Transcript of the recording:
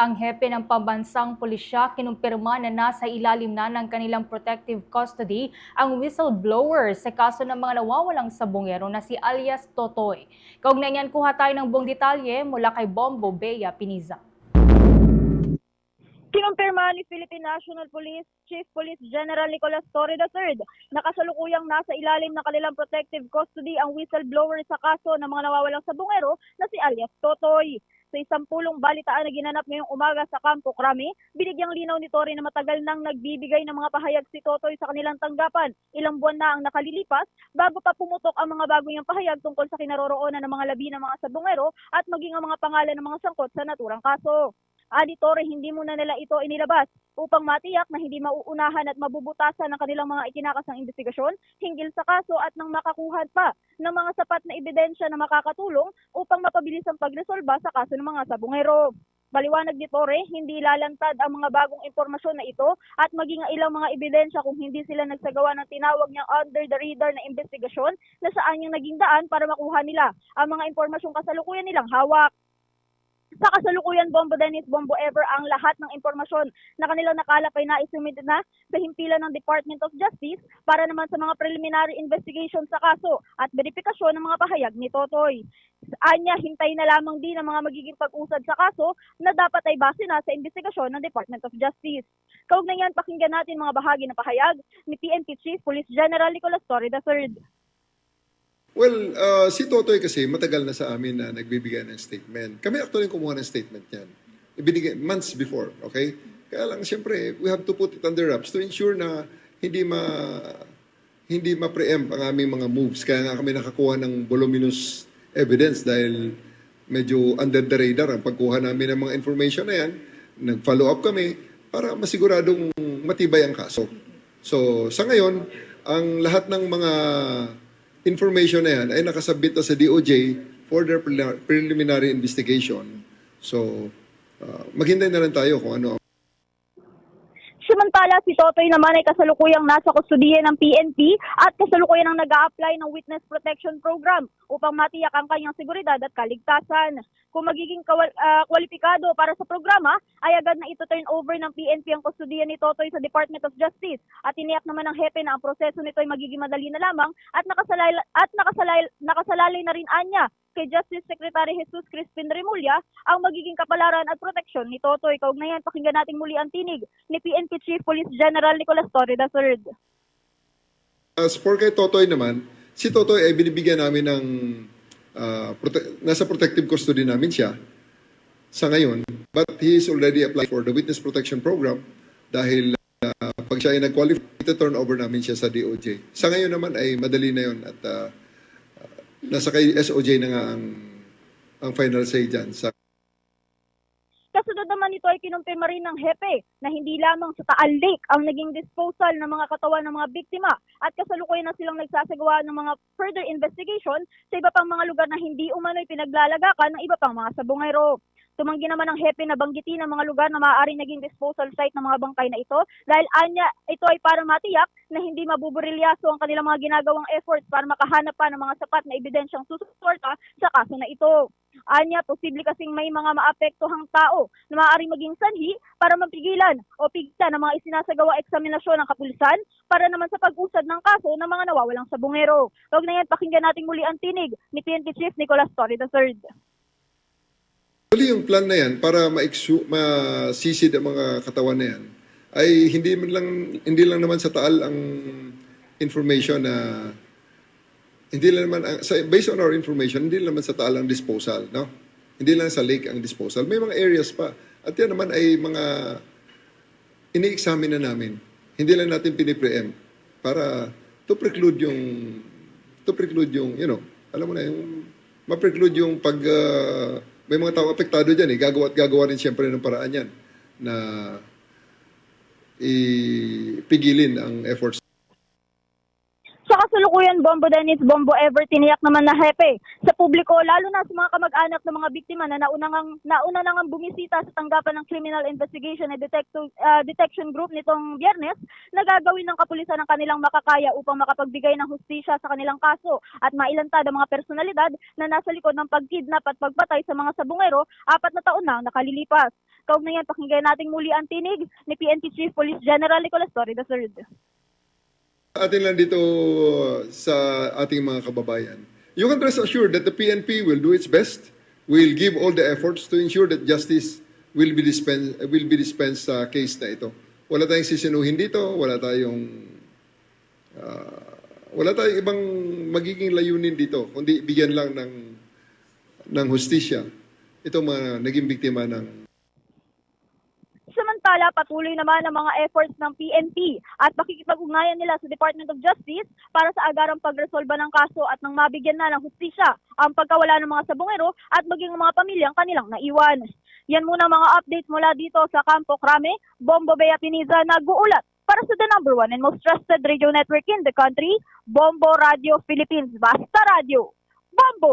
Ang hepe ng pambansang pulisya kinumpirma na nasa ilalim na ng kanilang protective custody ang whistleblower sa kaso ng mga nawawalang sabongero na si alias Totoy. Kaugnay niyan kuha tayo ng buong detalye mula kay Bombo Bea Piniza. Kinumpirma ni Philippine National Police Chief Police General Nicolas Torre III na kasalukuyang nasa ilalim ng kanilang protective custody ang whistleblower sa kaso ng mga nawawalang sabongero na si alias Totoy. Sa isang pulong balitaan na ginanap ngayong umaga sa Campo Crame, binigyang linaw ni Torre na matagal nang nagbibigay ng mga pahayag si Totoy sa kanilang tanggapan. Ilang buwan na ang nakalilipas bago pa pumutok ang mga bago niyang pahayag tungkol sa kinaroroonan ng mga labi ng mga sabongero at maging ang mga pangalan ng mga sangkot sa naturang kaso. Aditore, hindi muna nila ito inilabas upang matiyak na hindi mauunahan at mabubutasan ng kanilang mga ikinakasang investigasyon hinggil sa kaso at nang makakuha pa ng mga sapat na ebidensya na makakatulong upang mapabilis ang pagresolba sa kaso ng mga sabungero. Baliwanag ni Torre, hindi lalantad ang mga bagong impormasyon na ito at maging ang ilang mga ebidensya kung hindi sila nagsagawa ng tinawag niyang under the radar na investigasyon na saan yung naging daan para makuha nila ang mga impormasyong kasalukuyan nilang hawak. Sa kasalukuyan, Bombo Dennis, Bombo Ever, ang lahat ng impormasyon na kanilang nakalap ay naisumit na sa himpilan ng Department of Justice para naman sa mga preliminary investigation sa kaso at verifikasyon ng mga pahayag ni Totoy. Anya, hintay na lamang din ang mga magiging pag-usad sa kaso na dapat ay base na sa investigasyon ng Department of Justice. Kaugnay yan, pakinggan natin mga bahagi ng pahayag ni PNP Chief Police General Nicolas Torre III. Well, uh, si Totoy kasi matagal na sa amin na nagbibigay ng statement. Kami actually kumuha ng statement niyan. Ibinigay months before, okay? Kaya lang, siyempre, we have to put it under wraps to ensure na hindi ma hindi ma-preempt ang aming mga moves. Kaya nga kami nakakuha ng voluminous evidence dahil medyo under the radar ang pagkuha namin ng mga information na yan. Nag-follow up kami para masiguradong matibay ang kaso. So, sa ngayon, ang lahat ng mga information na yan ay nakasabit na sa DOJ for their preliminary- investigation. So, uh, maghintay na lang tayo kung ano Samantala, si Totoy naman ay kasalukuyang nasa kustudiya ng PNP at kasalukuyang ang nag apply ng Witness Protection Program upang matiyak ang kanyang seguridad at kaligtasan. Kung magiging kawal- ah, kwalipikado para sa programa, ay agad na ito turn over ng PNP ang kustudiya ni Totoy sa Department of Justice at tiniyak naman ng hepe na ang proseso nito ay magiging madali na lamang at nakasalay, at nakasalay, nakasalalay na rin anya kay Justice Secretary Jesus Crispin Remulla ang magiging kapalaran at proteksyon ni Totoy. Kaugnayan, pakinggan natin muli ang tinig ni PNP Chief Police General Nicolas Torre III. As for kay Totoy naman, si Totoy ay binibigyan namin ng ah, prote- nasa protective custody namin siya sa ngayon. But he is already applied for the Witness Protection Program dahil ah, pag siya ay nag-qualify, turn over namin siya sa DOJ. Sa ngayon naman ay madali na yon at ah, nasa kay SOJ na nga ang, ang final say dyan sa Kasunod naman nito ay kinumpirma rin ng hepe na hindi lamang sa Taal Lake ang naging disposal ng mga katawan ng mga biktima at kasalukuyan na silang nagsasagawa ng mga further investigation sa iba pang mga lugar na hindi umano'y pinaglalagakan ng iba pang mga sabongero. Tumanggi naman ang hepe na banggitin ang mga lugar na maaaring naging disposal site ng mga bangkay na ito dahil anya ito ay para matiyak na hindi mabuburilyaso ang kanilang mga ginagawang efforts para makahanap pa ng mga sapat na ebidensyang susuporta sa kaso na ito. Anya, posible kasing may mga maapektuhang tao na maaaring maging sanhi para mapigilan o pigilan ang mga isinasagawa eksaminasyon ng kapulisan para naman sa pag-usad ng kaso ng mga nawawalang sabungero. Huwag na yan, pakinggan natin muli ang tinig ni PNP Chief Nicolas Torre III. Actually, yung plan na yan para ma-exu- masisid ang mga katawan na yan ay hindi man lang hindi lang naman sa taal ang information na hindi lang naman ang- sa, based on our information hindi lang naman sa taal ang disposal no? Hindi lang sa lake ang disposal. May mga areas pa. At yan naman ay mga ini-examine na namin. Hindi lang natin pinipreempt para to preclude yung to preclude yung you know alam mo na yung ma-preclude yung pag ah, may mga tao apektado diyan eh. Gagawa at gagawa rin siyempre ng paraan yan na ipigilin ang efforts Bombo Dennis Bombo Ever tiniyak naman na hepe sa publiko lalo na sa mga kamag-anak ng mga biktima na nauna ngang nauna na ngang bumisita sa tanggapan ng Criminal Investigation and Detecto- ah, Detection Group nitong Biyernes na gagawin ng kapulisan ang kanilang makakaya upang makapagbigay ng hustisya sa kanilang kaso at mailantad ang mga personalidad na nasa likod ng pagkidnap at pagpatay sa mga sabungero apat na taon na nakalilipas. Kaugnayan pakinggan nating muli ang tinig ni PNP Chief Police General Nicolas Torre III. Atin lang dito sa ating mga kababayan. You can rest assured that the PNP will do its best. Will give all the efforts to ensure that justice will be dispensed will be dispensed sa case na ito. Wala tayong sisinuhin dito, wala tayong ah, wala tayong ibang magiging layunin dito, kundi bigyan lang ng ng hustisya itong mga naging biktima ng Samantala, patuloy naman ang mga efforts ng PNP at pakikipag-ugnayan nila sa Department of Justice para sa agarang pagresolba ng kaso at nang mabigyan na ng hustisya ang pagkawala ng mga sabongero at maging mga pamilyang kanilang naiwan. Yan muna mga update mula dito sa Campo Crame, Bombo Bea Piniza, nag-uulat para sa the number one and most trusted radio network in the country, Bombo Radio Philippines. Basta Radio. Bombo!